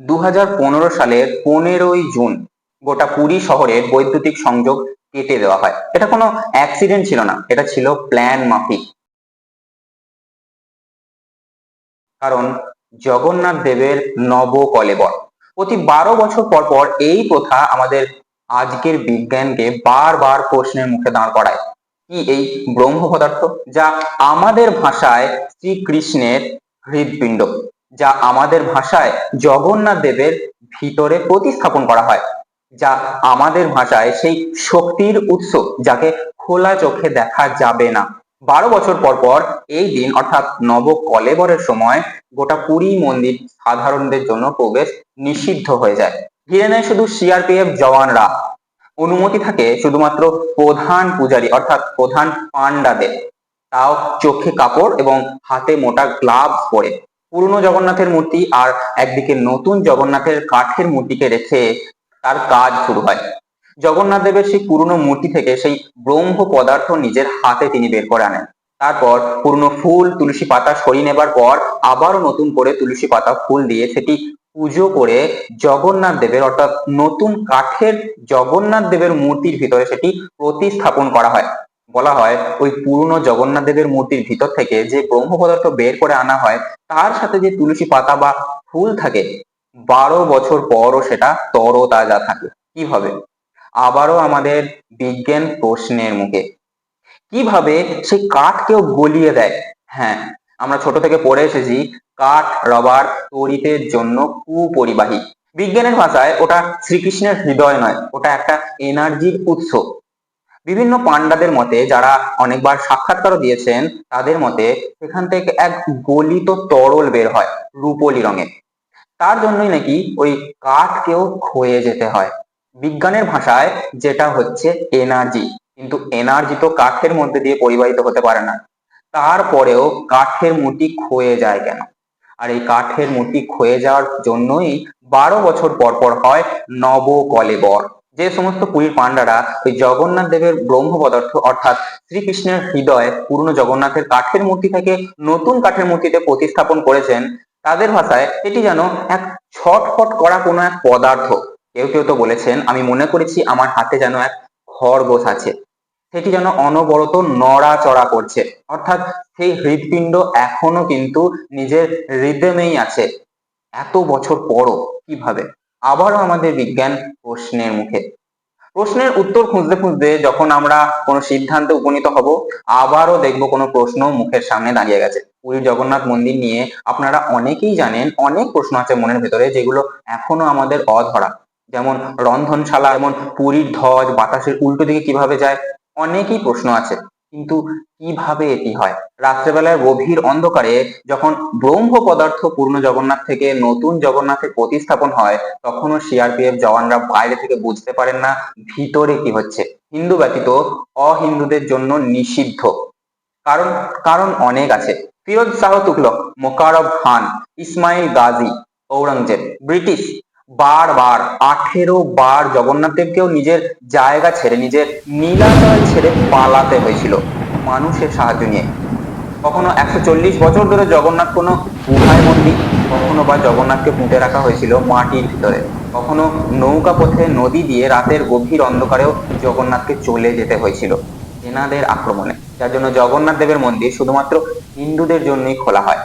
দু হাজার পনেরো সালের পনেরোই জুন গোটা পুরী শহরের বৈদ্যুতিক সংযোগ কেটে দেওয়া হয়। এটা কোনো অ্যাক্সিডেন্ট ছিল না, এটা ছিল প্ল্যান মাফিক। কারণ জগন্নাথ দেবের নব কলেবর প্রতি বারো বছর পর পর এই প্রথা আমাদের আজকের বিজ্ঞানকে বারবার প্রশ্নের মুখে দাঁড় করায়। কি এই ব্রহ্ম পদার্থ যা আমাদের ভাষায় শ্রীকৃষ্ণের হৃদপিণ্ড। যা আমাদের ভাষায় জগন্নাথ দেবের ভিতরে প্রতিস্থাপন করা হয়, যা আমাদের ভাষায় সেই শক্তির উৎস যাকে খোলা চোখে দেখা যাবে না। বারো বছর পর পর এই দিন, অর্থাৎ নব কলেবরের সময়, গোটা পুরী মন্দির সাধারণদের জন্য প্রবেশ নিষিদ্ধ হয়ে যায়। ঘিরে নেয় শুধু সিআরপিএফ জওয়ানরা। অনুমতি থাকে শুধুমাত্র প্রধান পূজারী, অর্থাৎ প্রধান পান্ডাদের তাও চোখে কাপড় এবং হাতে মোটা গ্লাভস পরে। পুরনো জগন্নাথের মূর্তি আর একদিকে নতুন জগন্নাথের কাঠের মূর্তিকে রেখে তার কাজ শুরু হয়। জগন্নাথ দেবের সেই পুরনো মূর্তি থেকে সেই ব্রহ্ম পদার্থ নিজের হাতে তিনি বের করে আনেন। তারপর পুরনো ফুল, তুলসী পাতা সরিয়ে নেবার পর আবারও নতুন করে তুলসী পাতা ফুল দিয়ে সেটি পুজো করে জগন্নাথ দেবের অর্থাৎ নতুন কাঠের জগন্নাথ দেবের মূর্তির ভিতরে সেটি প্রতিস্থাপন করা হয়। বলা হয়, ওই পুরনো জগন্নাথ দেবের মূর্তির ভিতর থেকে যে ব্রহ্ম পদার্থ বের করে আনা হয়, তার সাথে যে তুলসী পাতা বা ফুল থাকে, বারো বছর পরও সেটা তরতাজা থাকে। কীভাবে আবারও আমাদের বিজ্ঞান প্রশ্নের মুখে। কীভাবে সেই কাঠকেও গলিয়ে দেয়? হ্যাঁ আমরা ছোট থেকে পড়ে এসেছি, কাঠ, রবার তরিতের জন্য কুপরিবাহী। বিজ্ঞানের ভাষায় ওটা শ্রীকৃষ্ণের হৃদয় নয়, ওটা একটা এনার্জির উৎস। বিভিন্ন পান্ডাদের মতে যারা অনেকবার সাক্ষাৎকারও দিয়েছেন, তাদের মতে সেখান থেকে এক গলিত তরল বের হয় রূপলি রঙের তার জন্যই নাকি ওই কাঠকেও ক্ষয়ে যেতে হয়। বিজ্ঞানের ভাষায় যেটা হচ্ছে এনার্জি কিন্তু এনার্জি তো কাঠের মধ্যে দিয়ে পরিবাহিত হতে পারে না। তারপরেও কাঠের মুটি ক্ষয়ে যায় কেন? আর এই কাঠের মুটি ক্ষয়ে যাওয়ার জন্যই বারো বছর পর পর হয় নব কলেবর যে সমস্ত পুরীর পাণ্ডারা ওই জগন্নাথ দেবের ব্রহ্ম পদার্থ অর্থাৎ শ্রীকৃষ্ণের হৃদয় পুরনো জগন্নাথের কাঠের মূর্তি থেকে নতুন কাঠের মূর্তিতে প্রতিস্থাপন করেছেন, তাদের ভাষায় এটি যেন এক ছটফট করা কোনো এক পদার্থ। কেউ কেউ তো বলেছেন, আমি মনে করেছি আমার হাতে যেন এক খরগোশ আছে। সেটি যেন অনবরত নড়াচড়া করছে। অর্থাৎ সেই হৃদপিণ্ড এখনও কিন্তু নিজের রিদমেই আছে। এত বছর পরও কীভাবে? আবারও আমাদের বিজ্ঞান প্রশ্নের মুখে। প্রশ্নের উত্তর খুঁজতে খুঁজতে যখন আমরা কোনো সিদ্ধান্তে উপনীত হব, আবারও দেখব কোনো প্রশ্ন মুখের সামনে দাঁড়িয়ে গেছে। পুরীর জগন্নাথ মন্দির নিয়ে আপনারা অনেকেই জানেন, অনেক প্রশ্ন আছে মনের ভেতরে যেগুলো এখনও আমাদের অধরা। যেমন রন্ধনশালা, যেমন পুরীর ধ্বজ, বাতাসের উল্টো দিকে কীভাবে যায়, অনেকই প্রশ্ন আছে। কিন্তু কীভাবে এটি হয়? রাত্রেবেলায় গভীর অন্ধকারে যখন ব্রহ্ম পদার্থ পূর্ণ জগন্নাথ থেকে নতুন জগন্নাথের প্রতিস্থাপন হয়, তখনও সিআরপিএফ জওয়ানরা বাইরে থেকে বুঝতে পারেন না ভিতরে কি হচ্ছে। হিন্দু ব্যতীত অহিন্দুদের জন্য নিষিদ্ধ। কারণ কারণ অনেক আছে। ফিরোজ শাহ তুগলক মোকারব খান, ইসমাইল গাজী, ঔরঙ্গজেব, ব্রিটিশ বারবার, আঠেরো বার জগন্নাথ দেবকেও নিজের জায়গা ছেড়ে, নিজের নীলাচল ছেড়ে পালাতে হয়েছিল মানুষের সাহায্য নিয়ে। কখনো একশো চল্লিশ বছর ধরে জগন্নাথ কোনো গুহায় বন্দি, কখনো বা জগন্নাথকে পুঁতে রাখা হয়েছিল মাটির ভিতরে। কখনো নৌকা পথে নদী দিয়ে রাতের গভীর অন্ধকারেও জগন্নাথকে চলে যেতে হয়েছিল এনাদের আক্রমণে। যার জন্য জগন্নাথ দেবের মন্দির শুধুমাত্র হিন্দুদের জন্যই খোলা হয়।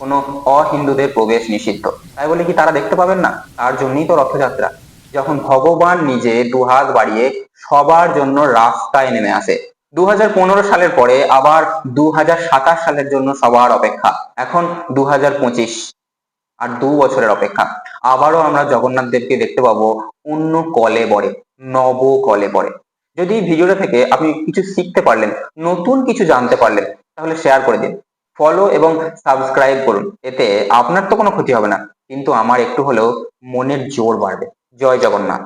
কোনো অহিন্দুদের প্রবেশ নিষিদ্ধ। তাই বলে কি তারা দেখতে পাবেন না? তার জন্যই তো রথযাত্রা। যখন ভগবান নিজে দুহাত বাড়িয়ে সবার জন্য রাস্তায় নেমে আসে। দু সালের পরে আবার দু সালের জন্য সবার অপেক্ষা। এখন দু হাজার পঁচিশ আর দু বছরের অপেক্ষা। আবারও আমরা জগন্নাথ দেবকে দেখতে পাবো অন্য কলে বরে, নব কলে বরে। যদি ভিডিওটা থেকে আপনি কিছু শিখতে পারলেন, নতুন কিছু জানতে পারলেন, তাহলে শেয়ার করে দিন। ফলো এবং সাবস্ক্রাইব করুন। এতে আপনার তো কোনো ক্ষতি হবে না। কিন্তু আমার একটু হলেও মনের জোর বাড়বে। জয় জগন্নাথ।